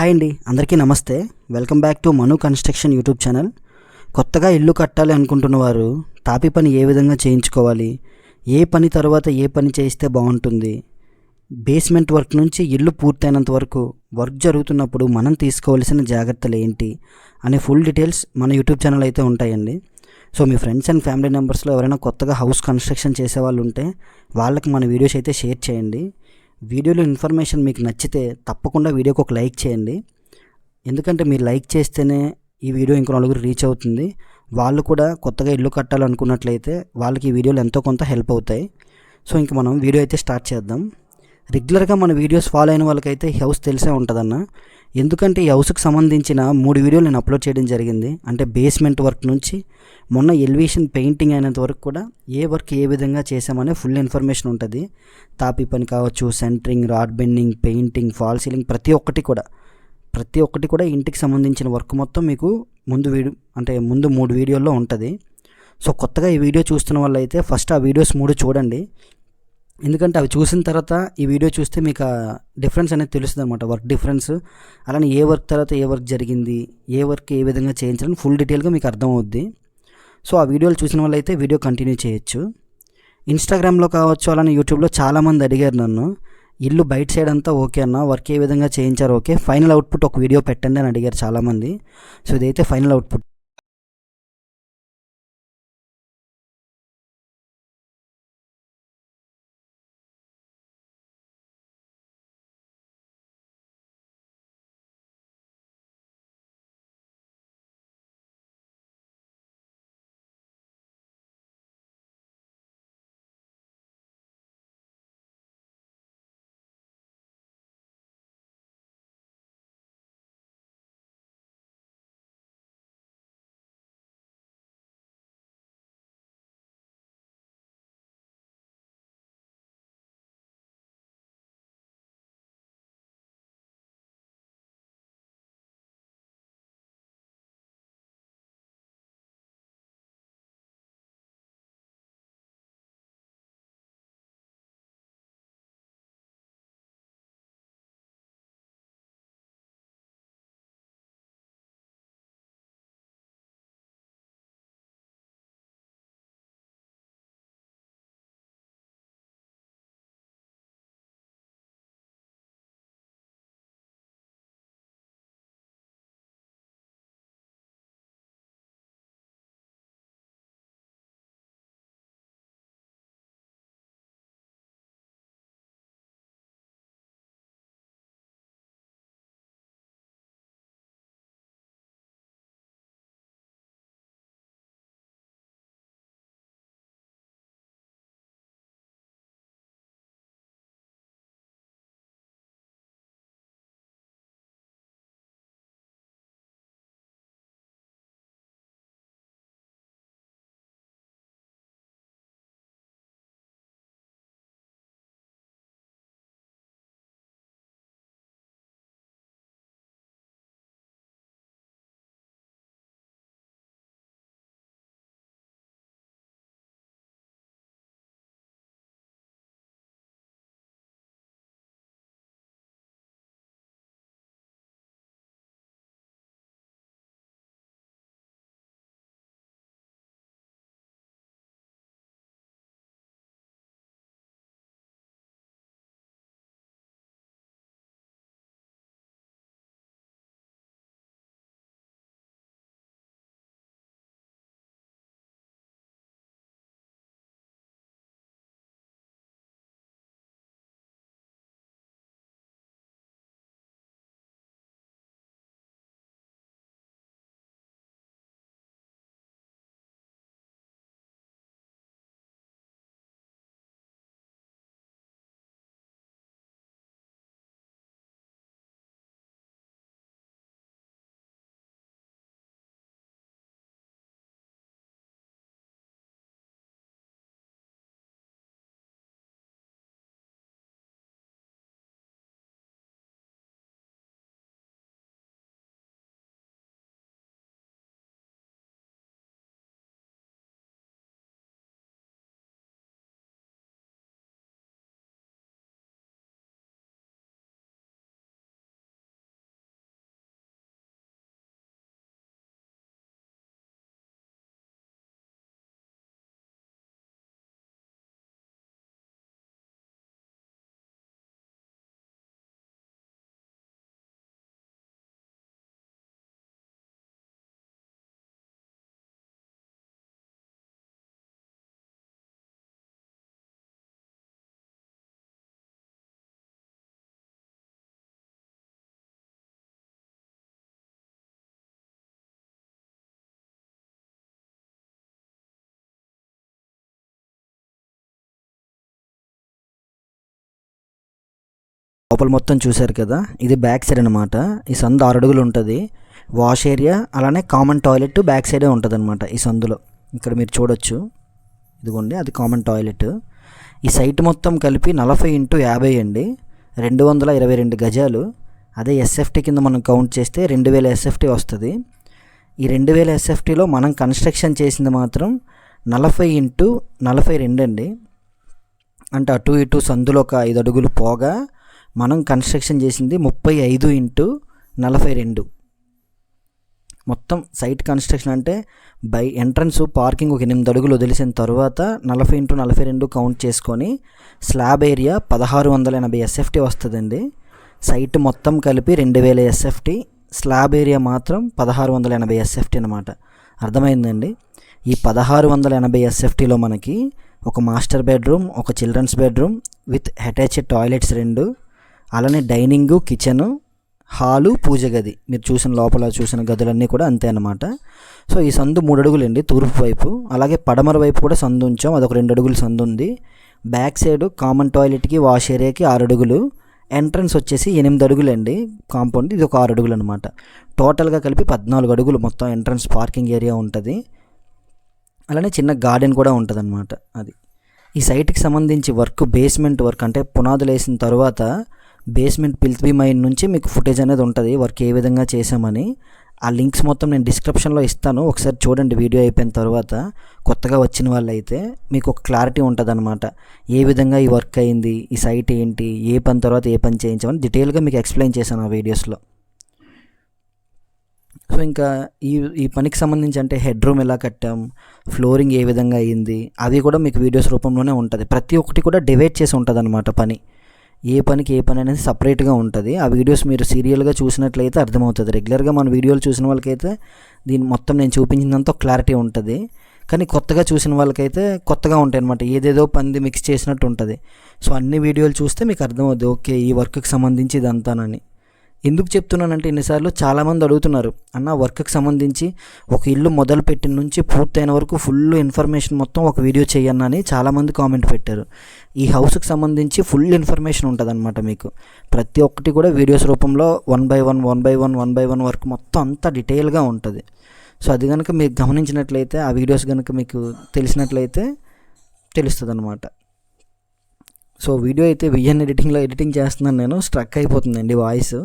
Hi అండి అందరికీ నమస్తే. Welcome back to Manu construction YouTube channel. కొత్తగా ఇల్లు కట్టాలి అనుకుంటున్న వారు తాపి పని ఏ విధంగా చేయించుకోవాలి? ఏ పని తర్వాత ఏ పని చేయిస్తే బాగుంటుంది? బేస్మెంట్ వర్క్ నుంచి ఇల్లు పూర్తయినంత వరకు వర్క్ జరుగుతున్నప్పుడు మనం తీసుకోవాల్సిన జాగ్రత్తలు ఏంటి? అనే ఫుల్ డీటెయిల్స్ మన యూట్యూబ్ ఛానల్ అయితే ఉంటాయండి. సో మీ ఫ్రెండ్స్ అండ్ ఫ్యామిలీ మెంబర్స్లో ఎవరైనా కొత్తగా హౌస్ కన్స్ట్రక్షన్ చేసే వాళ్ళు ఉంటే వాళ్ళకి మన వీడియోస్ అయితే షేర్ చేయండి. వీడియోలో ఇన్ఫర్మేషన్ మీకు నచ్చితే తప్పకుండా వీడియోకి ఒక లైక్ చేయండి. ఎందుకంటే మీరు లైక్ చేస్తేనే ఈ వీడియో ఇంకో నలుగురు రీచ్ అవుతుంది. వాళ్ళు కూడా కొత్తగా ఇల్లు కట్టాలనుకున్నట్లయితే వాళ్ళకి ఈ వీడియోలు ఎంతో కొంత హెల్ప్ అవుతాయి. సో ఇంక మనం వీడియో అయితే స్టార్ట్ చేద్దాం. రెగ్యులర్గా మన వీడియోస్ ఫాలో అయిన వాళ్ళకైతే ఈ హౌస్ తెలిసే ఉంటుందన్న. ఎందుకంటే ఈ హౌస్కి సంబంధించిన మూడు వీడియోలు నేను అప్లోడ్ చేయడం జరిగింది. అంటే బేస్మెంట్ వర్క్ నుంచి మొన్న ఎలివేషన్ పెయింటింగ్ అయినంత వరకు కూడా ఏ వర్క్ ఏ విధంగా చేసామనే ఫుల్ ఇన్ఫర్మేషన్ ఉంటుంది. తాపి పని కావచ్చు centering rod bending painting fall ceiling ప్రతి ఒక్కటి కూడా. ప్రతి ఒక్కటి కూడా ఇంటికి సంబంధించిన వర్క్ మొత్తం మీకు ముందు వీడియో అంటే ముందు మూడు వీడియోల్లో ఉంటుంది. సో కొత్తగా ఈ వీడియో చూస్తున్న వాళ్ళు అయితే ఫస్ట్ ఆ వీడియోస్ మూడు చూడండి. ఎందుకంటే అవి చూసిన తర్వాత ఈ వీడియో చూస్తే మీకు ఆ డిఫరెన్స్ అనేది తెలుస్తుంది అనమాట వర్క్ డిఫరెన్స్ అలానే ఏ వర్క్ తర్వాత ఏ వర్క్ జరిగింది ఏ వర్క్ ఏ విధంగా చేయించాలని ఫుల్ డీటెయిల్గా మీకు అర్థమవుద్ది. సో ఆ వీడియోలు చూసిన వాళ్ళైతే వీడియో కంటిన్యూ చేయొచ్చు. ఇన్స్టాగ్రామ్లో కావచ్చు అలానే యూట్యూబ్లో చాలామంది అడిగారు నన్ను ఇల్లు బయట సైడ్ అంతా ఓకే అన్న? వర్క్ ఏ విధంగా చేయించారు? ఓకే ఫైనల్ అవుట్పుట్ ఒక వీడియో పెట్టండి అని అడిగారు చాలామంది. సో ఇదైతే ఫైనల్ అవుట్పుట్ లోపల మొత్తం చూశారు కదా? ఇది బ్యాక్ సైడ్ అనమాట ఈ సందు ఆరు అడుగులు ఉంటుంది. వాష్ ఏరియా అలానే కామన్ టాయిలెట్ బ్యాక్ సైడే ఉంటుంది అనమాట ఈ సందులో. ఇక్కడ మీరు చూడొచ్చు. ఇదిగోండి అది కామన్ టాయిలెట్. ఈ సైట్ మొత్తం కలిపి నలభై ఇంటూ యాభై అండి. రెండు వందల ఇరవై రెండు గజాలు. అదే ఎస్ఎఫ్టీ కింద మనం కౌంట్ చేస్తే రెండు వేల ఎస్ఎఫ్టీ వస్తుంది. ఈ రెండు వేల ఎస్ఎఫ్టీలో మనం కన్స్ట్రక్షన్ చేసింది మాత్రం నలభై ఇంటూ నలభై రెండు అండి. అంటే అటు ఇటు సందులో ఒక ఐదు అడుగులు పోగా మనం కన్స్ట్రక్షన్ చేసింది ముప్పై ఐదు ఇంటూ నలభై రెండు. మొత్తం సైట్ కన్స్ట్రక్షన్ అంటే బై ఎంట్రన్స్ పార్కింగ్ ఒక ఎనిమిది అడుగులు వదిలేసిన తర్వాత నలభై ఇంటూ నలభై రెండు కౌంట్ చేసుకొని స్లాబ్ ఏరియా పదహారు వందల ఎనభై ఎస్ఎఫ్టీ వస్తుందండి. సైట్ మొత్తం కలిపి రెండు వేల ఎస్ఎఫ్టీ స్లాబ్ ఏరియా మాత్రం పదహారు వందల ఎనభై ఎస్ఎఫ్టీ అనమాట అర్థమైందండి? ఈ పదహారు వందల ఎనభై ఎస్ఎఫ్టీలో మనకి ఒక మాస్టర్ బెడ్రూమ్ ఒక children's bedroom with attached toilets రెండు అలానే డైనింగు కిచెను హాలు పూజ గది. మీరు చూసిన లోపల చూసిన గదులన్నీ కూడా అంతే అనమాట సో ఈ సందు మూడు అడుగులు అండి తూర్పు వైపు. అలాగే పడమర వైపు కూడా సందు ఉంచాం. అదొక రెండు అడుగులు సందు ఉంది. బ్యాక్ సైడ్ కామన్ టాయిలెట్కి వాష్ ఏరియాకి ఆరు అడుగులు ఎంట్రన్స్ వచ్చేసి ఎనిమిది అడుగులు అండి కాంపౌండ్ ఇది ఒక ఆరు అడుగులు అనమాట టోటల్గా కలిపి పద్నాలుగు అడుగులు. మొత్తం ఎంట్రన్స్ పార్కింగ్ ఏరియా ఉంటుంది. అలానే చిన్న గార్డెన్ కూడా ఉంటుంది అనమాట అది. ఈ సైట్కి సంబంధించి వర్క్ బేస్మెంట్ వర్క్ అంటే పునాదులు వేసిన తర్వాత బేస్మెంట్ పిల్త్బీ మైన్ నుంచి మీకు ఫుటేజ్ అనేది ఉంటుంది వర్క్ ఏ విధంగా చేసామని ఆ లింక్స్ మొత్తం నేను డిస్క్రిప్షన్లో ఇస్తాను ఒకసారి చూడండి వీడియో అయిపోయిన తర్వాత. కొత్తగా వచ్చిన వాళ్ళైతే మీకు ఒక క్లారిటీ ఉంటుంది అనమాట ఏ విధంగా ఈ వర్క్ అయింది ఈ సైట్ ఏంటి ఏ పని తర్వాత ఏ పని చేయించామని డీటెయిల్గా మీకు ఎక్స్ప్లెయిన్ చేశాను ఆ వీడియోస్లో సో ఇంకా ఈ ఈ పనికి సంబంధించి అంటే హెడ్ రూమ్ ఎలా కట్టాం ఫ్లోరింగ్ ఏ విధంగా అయ్యింది అవి కూడా మీకు వీడియోస్ రూపంలోనే ఉంటుంది. ప్రతి ఒక్కటి కూడా డివైడ్ చేసి ఉంటుంది అనమాట పని. ఏ పనికి ఏ పని అనేది సపరేట్గా ఉంటుంది. ఆ వీడియోస్ మీరు సీరియల్గా చూసినట్లయితే అర్థమవుతుంది. రెగ్యులర్గా మన వీడియోలు చూసిన వాళ్ళకైతే దీని మొత్తం నేను చూపించినంత క్లారిటీ ఉంటుంది. కానీ కొత్తగా చూసిన వాళ్ళకైతే కొత్తగా ఉంటాయి అనమాట ఏదేదో పంది మిక్స్ చేసినట్టు ఉంటుంది. సో అన్ని వీడియోలు చూస్తే మీకు అర్థమవుద్ది. ఓకే ఈ వర్క్కి సంబంధించి ఇదంతానని. ఎందుకు చెప్తున్నానంటే ఎన్నిసార్లు చాలామంది అడుగుతున్నారు అన్న వర్క్కి సంబంధించి ఒక ఇల్లు మొదలు పెట్టిన నుంచి పూర్తయిన వరకు ఫుల్ ఇన్ఫర్మేషన్ మొత్తం ఒక వీడియో చేయన్న అని చాలామంది కామెంట్ పెట్టారు. ఈ హౌస్కి సంబంధించి ఫుల్ ఇన్ఫర్మేషన్ ఉంటుంది అనమాట మీకు. ప్రతి ఒక్కటి కూడా వీడియోస్ రూపంలో one by one one by one one by one work మొత్తం అంతా డీటెయిల్గా ఉంటుంది. సో అది కనుక మీరు గమనించినట్లయితే ఆ వీడియోస్ కనుక మీకు తెలిసినట్లయితే తెలుస్తుంది అనమాట సో వీడియో అయితే విఎన్ ఎడిటింగ్లో ఎడిటింగ్ చేస్తున్నాను నేను. స్ట్రక్ అయిపోతుందండి వాయిస్.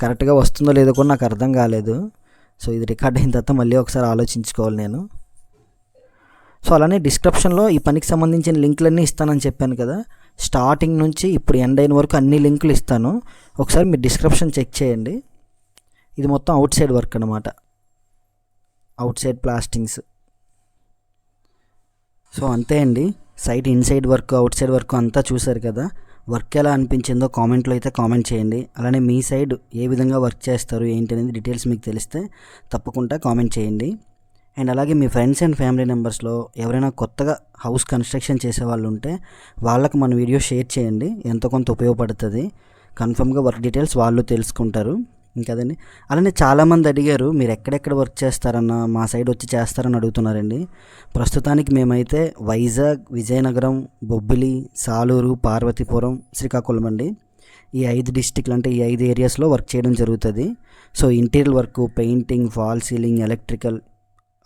కరెక్ట్గా వస్తుందో లేదో కూడా నాకు అర్థం కాలేదు. సో ఇది రికార్డ్ అయిన తర్వాత మళ్ళీ ఒకసారి ఆలోచించుకోవాలి నేను. సో అలానే డిస్క్రిప్షన్లో ఈ పనికి సంబంధించిన లింకులన్నీ ఇస్తానని చెప్పాను కదా. స్టార్టింగ్ నుంచి ఇప్పుడు ఎండ్ అయిన వరకు అన్ని లింకులు ఇస్తాను. ఒకసారి మీరు డిస్క్రిప్షన్ చెక్ చేయండి. ఇది మొత్తం అవుట్ సైడ్ వర్క్ అనమాట అవుట్ సైడ్ ప్లాస్టింగ్స్. సో అంతే అండి. Site inside work outside work అంతా చూశారు కదా. వర్క్ ఎలా అనిపించిందో కామెంట్లో అయితే కామెంట్ చేయండి. అలానే మీ సైడ్ ఏ విధంగా వర్క్ చేస్తారు ఏంటి అనేది డీటెయిల్స్ మీకు తెలిస్తే తప్పకుండా కామెంట్ చేయండి. అండ్ అలాగే మీ ఫ్రెండ్స్ అండ్ ఫ్యామిలీ మెంబర్స్లో ఎవరైనా కొత్తగా హౌస్ కన్స్ట్రక్షన్ చేసే వాళ్ళు ఉంటే వాళ్ళకి మన వీడియో షేర్ చేయండి. ఎంతో కొంత ఉపయోగపడుతుంది. కన్ఫర్మ్గా వర్క్ డీటెయిల్స్ వాళ్ళు తెలుసుకుంటారు. కదండి. అలానే చాలామంది అడిగారు మీరు ఎక్కడెక్కడ వర్క్ చేస్తారన్న మా సైడ్ వచ్చి చేస్తారని అడుగుతున్నారండి. ప్రస్తుతానికి మేమైతే వైజాగ్ విజయనగరం బొబ్బిలి సాలూరు పార్వతీపురం శ్రీకాకుళం అండి. ఈ ఐదు డిస్టిక్లు అంటే ఈ ఐదు ఏరియాస్లో వర్క్ చేయడం జరుగుతుంది. So interior work painting fall ceiling electrical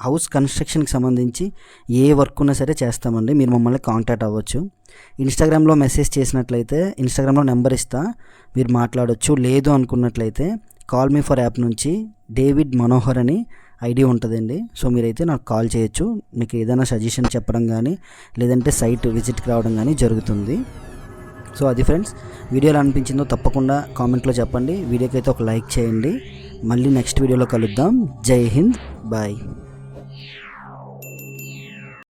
house కన్స్ట్రక్షన్కి సంబంధించి ఏ వర్క్ ఉన్నా సరే చేస్తామండి. మీరు మమ్మల్ని కాంటాక్ట్ అవ్వచ్చు. ఇన్స్టాగ్రామ్లో మెసేజ్ చేసినట్లయితే ఇన్స్టాగ్రామ్లో నెంబర్ ఇస్తా. మీరు మాట్లాడవచ్చు లేదు అనుకున్నట్లయితే కాల్ మీ ఫర్ యాప్ నుంచి డేవిడ్ మనోహర్ అని ఐడి ఉంటుందండి. సో మీరైతే నాకు కాల్ చేయొచ్చు. మీకు ఏదైనా సజెషన్ చెప్పడం కానీ లేదంటే సైట్ విజిట్కి రావడం కానీ జరుగుతుంది. సో అది ఫ్రెండ్స్ వీడియోలో అనిపించిందో తప్పకుండా కామెంట్లో చెప్పండి. వీడియోకి అయితే ఒక లైక్ చేయండి. మళ్ళీ నెక్స్ట్ వీడియోలో కలుద్దాం. జై హింద్. బాయ్